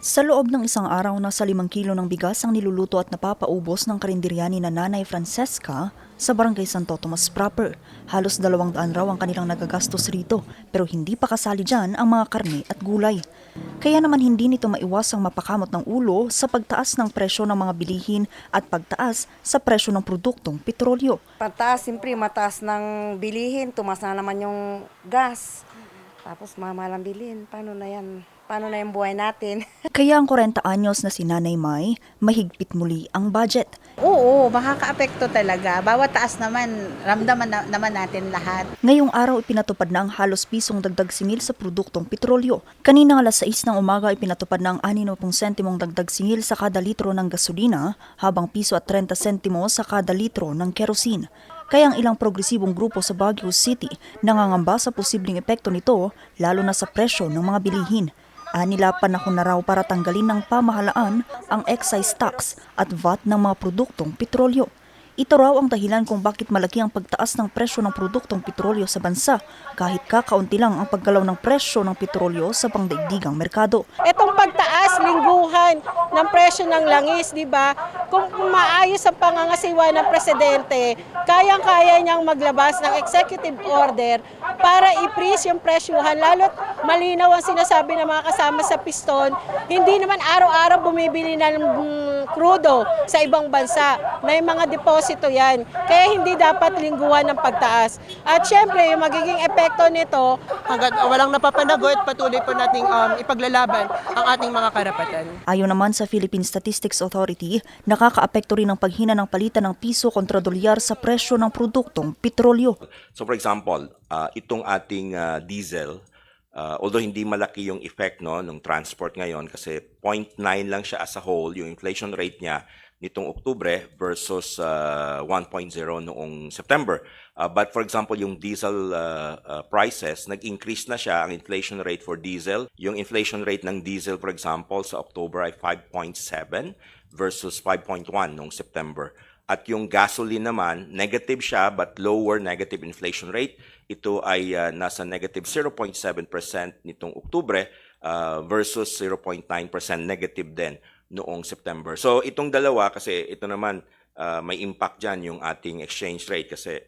Sa loob ng isang araw na sa limang kilo ng bigas ang niluluto at napapaubos ng karinderyani na Nanay Francesca sa Barangay Santo Tomas proper. Halos dalawang daan raw ang kanilang nagagastos rito pero hindi pa kasali dyan ang mga karne at gulay. Kaya naman hindi nito maiwasang mapakamot ng ulo sa pagtaas ng presyo ng mga bilihin at pagtaas sa presyo ng produktong petrolyo. Pataas, siyempre, mataas ng bilihin. Tumas na naman yung gas. Tapos mamahal ang bilihin. Paano na yan? Paano na yung buhay natin? Kaya ang 40 anyos na si Nanay May, mahigpit muli ang budget. Oo, makaka-apekto talaga. Bawat taas naman, ramdaman na- naman natin lahat. Ngayong araw ipinatupad na ang halos pisong dagdag singil sa produktong petrolyo. Kanina alas 6 ng umaga ipinatupad na ang 60 sentimong dagdag singil sa kada litro ng gasolina habang piso at 30 sentimo sa kada litro ng kerosene. Kaya ang ilang progresibong grupo sa Baguio City nangangamba sa posibleng epekto nito lalo na sa presyo ng mga bilihin. Anila panahon na raw para tanggalin ng pamahalaan ang excise tax at VAT ng mga produktong petrolyo. Ito raw ang dahilan kung bakit malaki ang pagtaas ng presyo ng produktong petrolyo sa bansa kahit kakaunti lang ang paggalaw ng presyo ng petrolyo sa pangdaigdigang merkado. Itong pagtaas, lingguhan ng presyo ng langis, di ba? Kung maayos ang pangangasiwa ng presidente, kayang-kaya niyang maglabas ng executive order para i-freeze yung presyuhan. Lalo't malinaw ang sinasabi ng mga kasama sa piston, hindi naman araw-araw bumibili ng mm, krudo sa ibang bansa. May mga deposito yan. Kaya hindi dapat lingguhan ng pagtaas. At syempre, yung magiging epekto nito, hanggang walang napapanagot, patuloy po nating um, ipaglalaban ang ating mga karapatan. Ayon naman sa Philippine Statistics Authority, nakakaapekto rin ang paghina ng palitan ng piso kontra dolyar sa presyo ng produktong petrolyo. So for example, uh, itong ating uh, diesel, uh, although hindi malaki yung effect no ng transport ngayon kasi 0.9 lang siya as a whole yung inflation rate niya nitong Oktubre versus uh, 1.0 noong September. Uh, but for example, yung diesel uh, uh, prices, nag-increase na siya ang inflation rate for diesel. Yung inflation rate ng diesel, for example, sa October ay 5.7 versus 5.1 noong September. At yung gasoline naman, negative siya but lower negative inflation rate. Ito ay uh, nasa negative 0.7% nitong Oktubre uh, versus 0.9% negative din noong September. So itong dalawa kasi ito naman uh, may impact diyan yung ating exchange rate kasi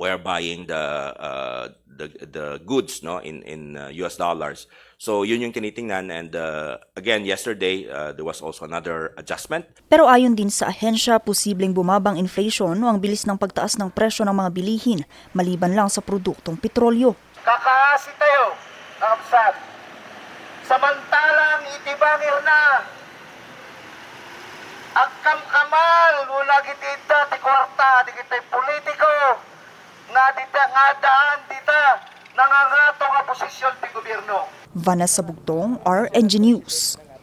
we're buying the uh, the the goods no in in uh, US dollars. So yun yung tinitingnan and uh, again yesterday uh, there was also another adjustment Pero ayon din sa ahensya, posibleng bumabang inflation o ang bilis ng pagtaas ng presyo ng mga bilihin, maliban lang sa produktong petrolyo. kakaasi tayo ng absat. Samantalang itibangir na ang kamkamal wala gitita ti kwarta di kita'y politiko nga dita nga daan dita posisyon ti gobyerno. Vanessa Bugtong, RNG News.